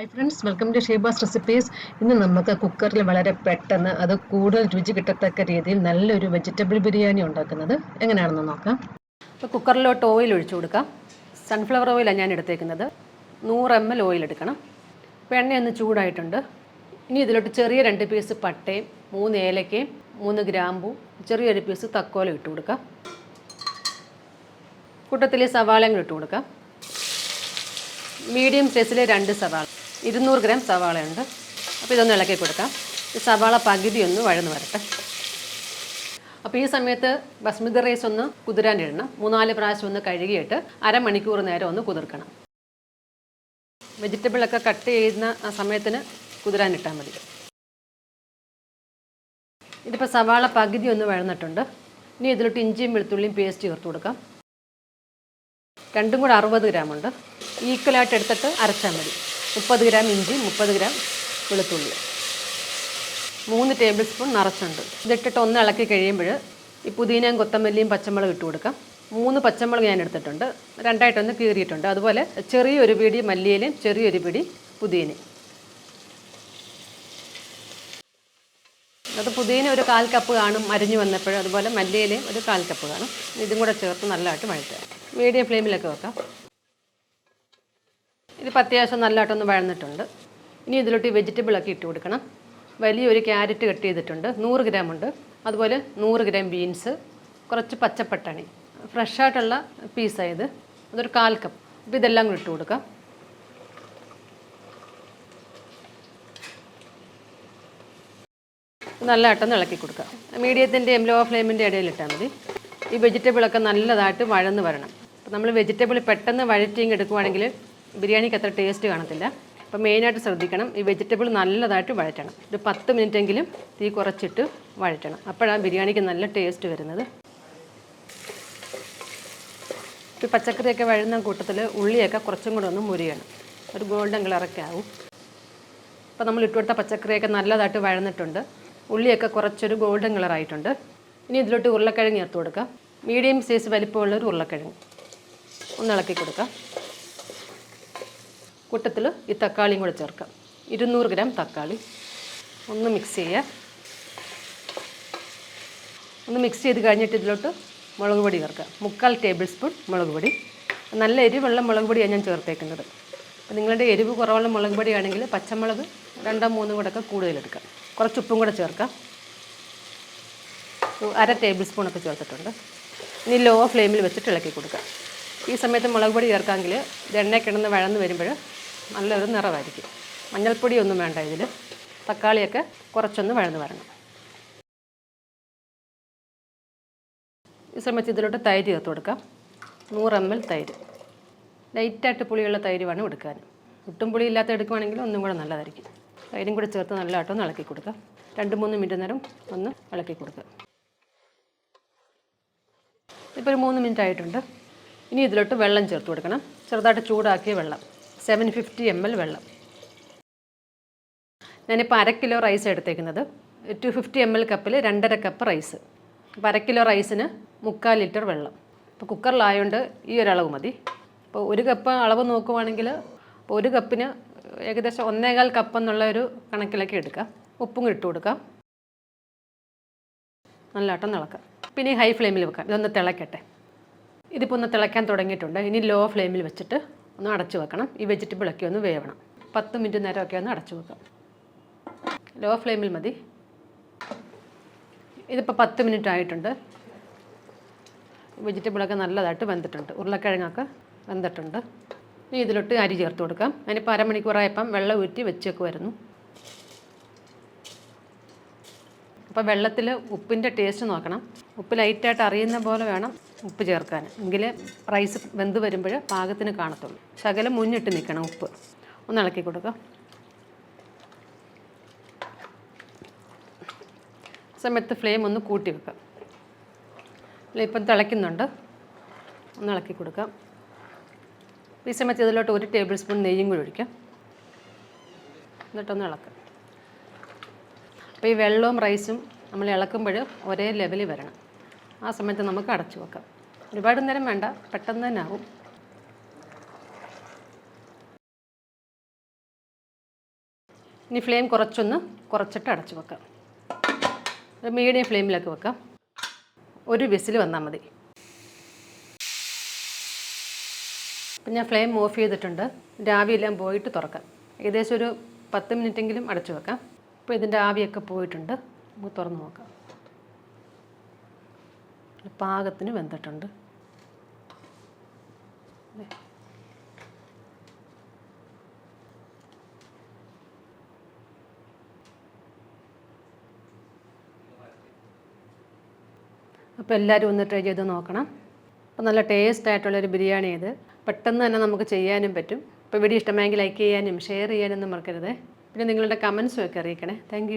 Hi friends welcome to Sheba's recipes ഇന്ന് നമുക്ക് കുക്കറിൽ വളരെ പെട്ടെന്ന് അത് കൂടുതൽ രുചി കിട്ടത്തക്ക രീതിയിൽ നല്ലൊരു വെജിറ്റബിൾ ബിരിയാണി ഉണ്ടാക്കുന്നത് എങ്ങനെയാണെന്ന് നോക്കാം. ഇപ്പോൾ കുക്കറിലോട്ട് ഓയിൽ ഒഴിച്ചു കൊടുക്കാം. സൺഫ്ലവർ ഓയിലാണ് ഞാൻ എടുത്തേക്കുന്നത്. നൂറ് എം എൽ ഓയിൽ എടുക്കണം. ഇപ്പോൾ എണ്ണയൊന്ന് ചൂടായിട്ടുണ്ട്. ഇനി ഇതിലോട്ട് ചെറിയ രണ്ട് പീസ് പട്ടയും മൂന്ന് ഏലക്കയും മൂന്ന് ഗ്രാമ്പു ചെറിയൊരു പീസ് തക്കോലം ഇട്ട് കൊടുക്കാം. കൂട്ടത്തിൽ സവാളയും കൂടി ഇട്ട് കൊടുക്കാം. മീഡിയം സൈസിലെ രണ്ട് സവാള ഇരുന്നൂറ് ഗ്രാം സവാളയുണ്ട്. അപ്പോൾ ഇതൊന്ന് ഇളക്കി കൊടുക്കാം. ഈ സവാള പകുതി ഒന്ന് വഴന്ന് വരട്ടെ. അപ്പോൾ ഈ സമയത്ത് ബസ്മതി റൈസ് ഒന്ന് കുതിരാനിടണം മൂന്നാൽ പ്രാവശ്യം ഒന്ന് കഴുകിയിട്ട് അരമണിക്കൂർ നേരം ഒന്ന് കുതിർക്കണം. വെജിറ്റബിളൊക്കെ കട്ട് ചെയ്യുന്ന ആ സമയത്തിന് കുതിരാനിട്ടാൽ മതി. ഇതിപ്പോൾ സവാള പകുതി ഒന്ന് വഴന്നിട്ടുണ്ട്. ഇനി ഇതിലോട്ട് ഇഞ്ചിയും വെളുത്തുള്ളിയും പേസ്റ്റ് ചേർത്ത് കൊടുക്കാം. രണ്ടും കൂടെ അറുപത് ഗ്രാമുണ്ട് ഈക്വലായിട്ട് എടുത്തിട്ട് അരച്ചാൽ മതി. മുപ്പത് ഗ്രാം ഇഞ്ചി മുപ്പത് ഗ്രാം വെളുത്തുള്ളി. മൂന്ന് ടേബിൾ സ്പൂൺ നിറച്ചുണ്ട്. ഇതിട്ടിട്ട് ഒന്ന് ഇളക്കി കഴിയുമ്പോൾ ഈ പുതിനയും കൊത്തമല്ലിയും പച്ചമുളക് ഇട്ട് കൊടുക്കാം. മൂന്ന് പച്ചമുളക് ഞാൻ എടുത്തിട്ടുണ്ട്. രണ്ടായിട്ടൊന്ന് കീറിയിട്ടുണ്ട്. അതുപോലെ ചെറിയൊരു പിടി മല്ലിയിലും ചെറിയൊരു പിടി പുതിനയും. അത് പുതിന ഒരു കാൽ കപ്പ് കാണും അരിഞ്ഞു വന്നപ്പോൾ അതുപോലെ മല്ലിയിലയും ഒരു കാൽ കപ്പ് കാണും. ഇതും കൂടെ ചേർത്ത് നല്ലതായിട്ട് വഴറ്റുക മീഡിയം ഫ്ലെയിമിലൊക്കെ വെക്കാം. ഇതിപ്പോൾ അത്യാവശ്യം നല്ലതായിട്ടൊന്ന് വഴന്നിട്ടുണ്ട്. ഇനി ഇതിലോട്ട് വെജിറ്റബിളൊക്കെ ഇട്ട് കൊടുക്കണം. വലിയൊരു ക്യാരറ്റ് കട്ട് ചെയ്തിട്ടുണ്ട്. നൂറ് ഗ്രാം ഉണ്ട്. അതുപോലെ നൂറ് ഗ്രാം ബീൻസ് കുറച്ച് പച്ചപ്പട്ടാണി. ഫ്രഷായിട്ടുള്ള പീസായത് അതൊരു കാൽ കപ്പ്. അപ്പോൾ ഇതെല്ലാം കൂടി ഇട്ട് കൊടുക്കാം. നല്ലതായിട്ടൊന്ന് ഇളക്കി കൊടുക്കുക മീഡിയത്തിന്റെയും ലോ ഫ്ലെയിമിന്റെ ഇടയിൽ ഇട്ടാൽ മതി. ഈ വെജിറ്റബിളൊക്കെ നല്ലതായിട്ട് വഴന്ന് വരണം. നമ്മൾ വെജിറ്റബിൾ പെട്ടെന്ന് വഴറ്റിങ് എടുക്കുവാണെങ്കിൽ ബിരിയാണിക്ക് അത്ര ടേസ്റ്റ് കാണത്തില്ല. അപ്പോൾ മെയിനായിട്ട് ശ്രദ്ധിക്കണം. ഈ വെജിറ്റബിൾ നല്ലതായിട്ട് വഴറ്റണം. ഒരു പത്ത് മിനിറ്റെങ്കിലും തീ കുറച്ചിട്ട് വഴറ്റണം. അപ്പോഴാണ് ബിരിയാണിക്ക് നല്ല ടേസ്റ്റ് വരുന്നത്. ഈ പച്ചക്കറിയൊക്കെ വഴുന്ന കൂട്ടത്തിൽ ഉള്ളിയൊക്കെ കുറച്ചും കൂടെ ഒന്ന് മുരിയണം. ഒരു ഗോൾഡൻ കളറൊക്കെ ആവും. അപ്പോൾ നമ്മൾ ഇട്ടുകൊടുത്ത പച്ചക്കറിയൊക്കെ നല്ലതായിട്ട് വഴന്നിട്ടുണ്ട്. ഉള്ളിയൊക്കെ കുറച്ചൊരു ഗോൾഡൻ കളറായിട്ടുണ്ട് ഇനി ഇതിലോട്ട് ഉരുളക്കിഴങ്ങ് ചേർത്ത് കൊടുക്കാം. മീഡിയം സൈസ് വലിപ്പമുള്ള ഒരു ഉരുളക്കിഴങ്ങ്. ഒന്ന് ഇളക്കി കൊടുക്കാം. കൂട്ടത്തിൽ ഈ തക്കാളിയും കൂടെ ചേർക്കാം. ഇരുന്നൂറ് ഗ്രാം തക്കാളി. ഒന്ന് മിക്സ് ചെയ്യുക ഒന്ന് മിക്സ് ചെയ്ത് കഴിഞ്ഞിട്ട് ഇതിലോട്ട് മുളക് പൊടി ചേർക്കാം. മുക്കാൽ ടേബിൾ സ്പൂൺ മുളക് പൊടി. നല്ല എരിവുള്ള മുളക് പൊടിയാണ് ഞാൻ ചേർത്തേക്കുന്നത്. അപ്പോൾ നിങ്ങളുടെ എരിവ് കുറവുള്ള മുളക് പൊടിയാണെങ്കിൽ പച്ചമുളക് രണ്ടോ മൂന്നും കൂടെ ഒക്കെ കൂടുതലെടുക്കാം കുറച്ച് ഉപ്പും കൂടെ ചേർക്കാം. അര ടേബിൾ സ്പൂണൊക്കെ ചേർത്തിട്ടുണ്ട്. ഇനി ലോ ഫ്ലെയിമിൽ വെച്ചിട്ട് ഇളക്കി കൊടുക്കാം. ഈ സമയത്ത് മുളക് പൊടി ചേർക്കാമെങ്കിൽ ഇത് എണ്ണ കിടന്ന് വഴന്ന് വരുമ്പോൾ നല്ലൊരു നിറമായിരിക്കും. മഞ്ഞൾപ്പൊടിയൊന്നും വേണ്ട ഇതിൽ തക്കാളിയൊക്കെ കുറച്ചൊന്ന് വഴന്ന് വരണം. ഈ സമയത്ത് ഇതിലോട്ട് തൈര് ചേർത്ത് കൊടുക്കാം. നൂറ് എം എൽ തൈര്. ലൈറ്റായിട്ട് പുളിയുള്ള തൈര് വേണം എടുക്കാൻ. ഒട്ടും പുളി ഇല്ലാത്ത എടുക്കുവാണെങ്കിൽ ഒന്നും കൂടെ നല്ലതായിരിക്കും. തൈരും കൂടി ചേർത്ത് നല്ലതായിട്ട് ഒന്ന് ഇളക്കി കൊടുക്കാം. രണ്ട് മൂന്ന് മിനിറ്റ് നേരം ഒന്ന് ഇളക്കി കൊടുക്കുക ഇപ്പോൾ ഒരു മൂന്ന് മിനിറ്റ് ആയിട്ടുണ്ട്. ഇനി ഇതിലോട്ട് വെള്ളം ചേർത്ത് കൊടുക്കണം. ചെറുതായിട്ട് ചൂടാക്കിയ വെള്ളം. സെവൻ ഫിഫ്റ്റി എം എൽ വെള്ളം. ഞാനിപ്പോൾ അര കിലോ റൈസ് എടുത്തേക്കുന്നത്. ടു ഫിഫ്റ്റി എം എൽ കപ്പിൽ രണ്ടര കപ്പ് റൈസ് അപ്പോൾ അര കിലോ റൈസിന് മുക്കാൽ ലിറ്റർ വെള്ളം. ഇപ്പോൾ കുക്കറിലായതുകൊണ്ട് ഈ ഒരളവ് മതി. അപ്പോൾ ഒരു കപ്പ് അളവ് നോക്കുവാണെങ്കിൽ അപ്പോൾ ഒരു കപ്പിന് ഏകദേശം ഒന്നേകാൽ കപ്പ് എന്നുള്ള ഒരു കണക്കിലൊക്കെ എടുക്കാം. ഉപ്പും ഇട്ട് കൊടുക്കാം. നല്ലതായിട്ട് തിളക്കാം. പിന്നെ ഹൈ ഫ്ലെയിമിൽ വെക്കാം. ഇതൊന്ന് തിളക്കട്ടെ. ഇതിപ്പോൾ ഒന്ന് തിളയ്ക്കാൻ തുടങ്ങിയിട്ടുണ്ട്. ഇനി ലോ ഫ്ലെയിമിൽ വെച്ചിട്ട് ഒന്ന് അടച്ചു വെക്കണം. ഈ വെജിറ്റബിളൊക്കെ ഒന്ന് വേവണം. പത്ത് മിനിറ്റ് നേരമൊക്കെ ഒന്ന് അടച്ചു വെക്കാം. ലോ ഫ്ലെയിമിൽ മതി. ഇതിപ്പോൾ പത്ത് മിനിറ്റ് ആയിട്ടുണ്ട്. വെജിറ്റബിളൊക്കെ നല്ലതായിട്ട് വെന്തിട്ടുണ്ട്. ഉരുളക്കിഴങ്ങൊക്കെ വെന്തിട്ടുണ്ട്. ഇനി ഇതിലോട്ട് അരി ചേർത്ത് കൊടുക്കാം. അതിനിപ്പോൾ അരമണിക്കൂറായപ്പം വെള്ളം ഊറ്റി വെച്ചേക്കുമായിരുന്നു അപ്പോൾ വെള്ളത്തിൽ ഉപ്പിന്റെ ടേസ്റ്റ് നോക്കണം. ഉപ്പ് ലൈറ്റായിട്ട് അറിയുന്ന പോലെ വേണം ഉപ്പ് ചേർക്കാൻ. എങ്കിൽ റൈസ് വെന്ത് വരുമ്പോൾ പാകത്തിന് കാണത്തുള്ളൂ. ശകലം മുന്നിട്ട് നിൽക്കണം ഉപ്പ്. ഒന്ന് ഇളക്കി കൊടുക്കുക സമയത്ത് ഫ്ലെയിം ഒന്ന് കൂട്ടി വെക്കാം. ഇപ്പം തിളയ്ക്കുന്നുണ്ട്. ഒന്ന് ഇളക്കി കൊടുക്കാം. ഈ സമയത്ത് ഇതിലോട്ട് ഒരു ടേബിൾ സ്പൂൺ നെയ്യും കൂടി ഒഴിക്കാം. എന്നിട്ടൊന്ന് ഇളക്കാം. അപ്പോൾ ഈ വെള്ളവും റൈസും നമ്മൾ ഇളക്കുമ്പോൾ ഒരേ ലെവലിൽ വരണം. ആ സമയത്ത് നമുക്ക് അടച്ചു വെക്കാം. ഒരുപാട് നേരം വേണ്ട പെട്ടെന്ന് തന്നെ ആവും. ഇനി ഫ്ലെയിം കുറച്ചൊന്ന് കുറച്ചിട്ട് അടച്ചു വെക്കാം. ഒരു മീഡിയം ഫ്ലെയിമിലൊക്കെ വെക്കാം. ഒരു വിസിൽ വന്നാൽ മതി. അപ്പം ഞാൻ ഫ്ലെയിം ഓഫ് ചെയ്തിട്ടുണ്ട്. രാവിയെല്ലാം പോയിട്ട് തുറക്കാം. ഏകദേശം ഒരു പത്ത് മിനിറ്റെങ്കിലും അടച്ചു വെക്കാം. അപ്പോൾ ഇതിന്റെ ആവിയൊക്കെ പോയിട്ടുണ്ട്. നമുക്ക് തുറന്ന് നോക്കാം. പാകത്തിന് വെന്തിട്ടുണ്ട്. അപ്പോൾ എല്ലാവരും ഒന്ന് ട്രൈ ചെയ്ത് നോക്കണം. അപ്പോൾ നല്ല ടേസ്റ്റ് ആയിട്ടുള്ളൊരു ബിരിയാണി ഇത്. പെട്ടെന്ന് തന്നെ നമുക്ക് ചെയ്യാനും പറ്റും. അപ്പോൾ വീഡിയോ ഇഷ്ടമായെങ്കിൽ ലൈക്ക് ചെയ്യാനും ഷെയർ ചെയ്യാനൊന്നും മറക്കരുത്. പിന്നെ നിങ്ങളുടെ കമൻസും ഒക്കെ അറിയിക്കണേ. താങ്ക്